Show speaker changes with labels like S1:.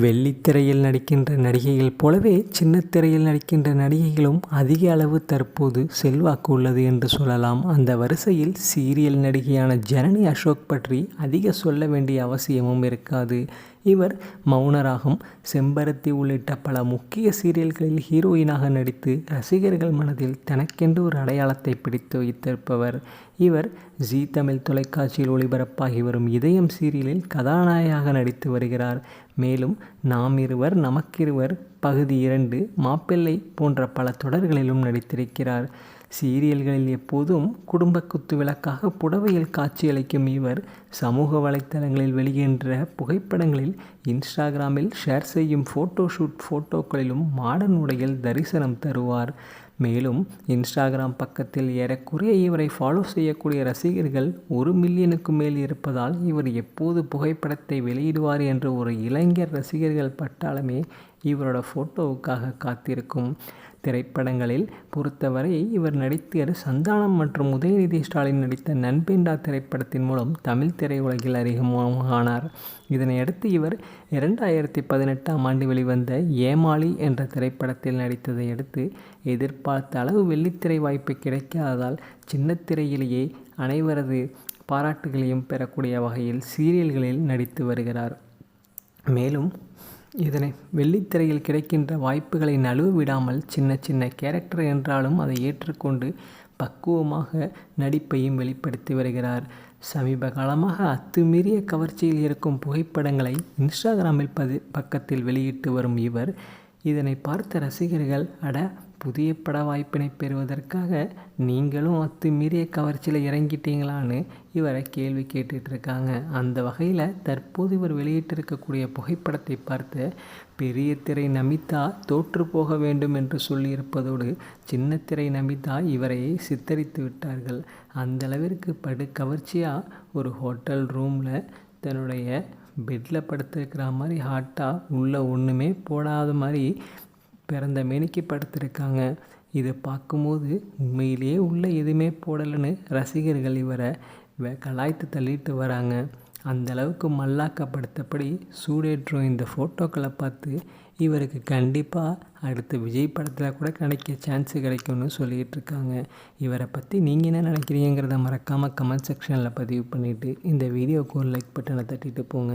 S1: வெள்ளித்திரையில் நடிக்கின்ற நடிகைகள் போலவே சின்னத்திரையில் நடிக்கின்ற நடிகைகளும் அதிக அளவு தற்போது செல்வாக்கு உள்ளது என்று சொல்லலாம். அந்த வரிசையில் சீரியல் நடிகையான ஜனனி அசோக் பற்றி அதிக சொல்ல வேண்டிய அவசியமும் இருக்காது. இவர் மௌனராகம். செம்பருத்தி உள்ளிட்ட பல முக்கிய சீரியல்களில் ஹீரோயினாக நடித்து ரசிகர்கள் மனதில் தனக்கென்று ஒரு அடையாளத்தை பிடித்து வைத்திருப்பவர். இவர் ஜீ தமிழ் தொலைக்காட்சியில் ஒளிபரப்பாகி வரும் இதயம் சீரியலில் கதாநாயகியாக நடித்து வருகிறார். மேலும் நாம் இருவர் நமக்கிருவர் பகுதி இரண்டு மாப்பிள்ளை போன்ற பல தொடர்களிலும் நடித்திருக்கிறார். சீரியல்களில் எப்போதும் குடும்ப குத்து விளக்காக புடவையில் காட்சியளிக்கும் இவர் சமூக வலைத்தளங்களில் வெளியின்ற புகைப்படங்களில் இன்ஸ்டாகிராமில் ஷேர் செய்யும் ஃபோட்டோ ஷூட் ஃபோட்டோக்களிலும் மாடர்ன் உடையில் தரிசனம் தருவார். மேலும் இன்ஸ்டாகிராம் பக்கத்தில் ஏறக்குறைய இவரை ஃபாலோ செய்யக்கூடிய ரசிகர்கள் ஒரு மில்லியனுக்கு மேல் இருப்பதால் இவர் எப்போது புகைப்படத்தை வெளியிடுவார் என்ற ஒரு இளைஞர் ரசிகர்கள் பட்டாளமே இவரோட ஃபோட்டோவுக்காக காத்திருக்கும். திரைப்படங்களில் பொறுத்தவரை இவர் நடித்த சந்தானம் மற்றும் உதயநிதி ஸ்டாலின் நடித்த நண்பேண்டா திரைப்படத்தின் மூலம் தமிழ் திரையுலகில் அறிமுகமானார் இதனையடுத்து இவர் இரண்டாயிரத்தி பதினெட்டாம் ஆண்டு வெளிவந்த ஏமாளி என்ற திரைப்படத்தில் நடித்ததை அடுத்து எதிர்பார்த்த அளவு வெள்ளித்திரை வாய்ப்பு கிடைக்காததால் சின்னத்திரையிலேயே அனைவரது பாராட்டுகளையும் பெறக்கூடிய வகையில் சீரியல்களில் நடித்து வருகிறார். மேலும் இதனை வெள்ளித்திரையில் கிடைக்கின்ற வாய்ப்புகளை நழுவ விடாமல் சின்ன சின்ன கேரக்டர் என்றாலும் அதை ஏற்றுக்கொண்டு பக்குவமாக நடிப்பையும் வெளிப்படுத்தி வருகிறார். சமீப காலமாக அத்துமீறிய கவர்ச்சியில் இருக்கும் புகைப்படங்களை இன்ஸ்டாகிராமில் பதி பக்கத்தில் வெளியிட்டு வரும் இவர் இதனை பார்த்த ரசிகர்கள் அட புதிய பட வாய்ப்பினை பெறுவதற்காக நீங்களும் அத்துமீறிய கவர்ச்சியில் இறங்கிட்டீங்களான்னு இவரை கேள்வி கேட்டுட்ருக்காங்க. அந்த வகையில் தற்போது இவர் வெளியிட்டிருக்கக்கூடிய புகைப்படத்தை பார்த்து பெரிய திரை நமிதா தோற்று போக வேண்டும் என்று சொல்லியிருப்பதோடு சின்ன திரை நமிதா இவரை சித்தரித்து விட்டார்கள். அந்த அளவிற்கு படு கவர்ச்சியாக ஒரு ஹோட்டல் ரூமில் தன்னுடைய பெட்டில் படுத்துருக்கிற மாதிரி ஹாட்டாக உள்ளே ஒன்றுமே போடாத மாதிரி பிறந்த மேனிக்கு படுத்திருக்காங்க. இதை பார்க்கும்போது உண்மையிலேயே உள்ளே எதுவுமே போடலைன்னு ரசிகர்கள் இவரை கலாய்த்து தள்ளிட்டு வராங்க. அந்த அளவுக்கு மல்லாக்கப்படுத்தபடி சூடேற்றும் இந்த ஃபோட்டோக்களை பார்த்து இவருக்கு கண்டிப்பாக அடுத்த விஜய் படத்தில் கூட கிடைக்க சான்ஸு கிடைக்கும்னு சொல்லிகிட்டு இருக்காங்க. இவரை பற்றி நீங்கள் என்ன நினைக்கிறீங்கிறத மறக்காமல் கமெண்ட் செக்ஷனில் பதிவு பண்ணிவிட்டு இந்த வீடியோவுக்கு ஒரு லைக் பட்டனை தட்டிட்டு போங்க.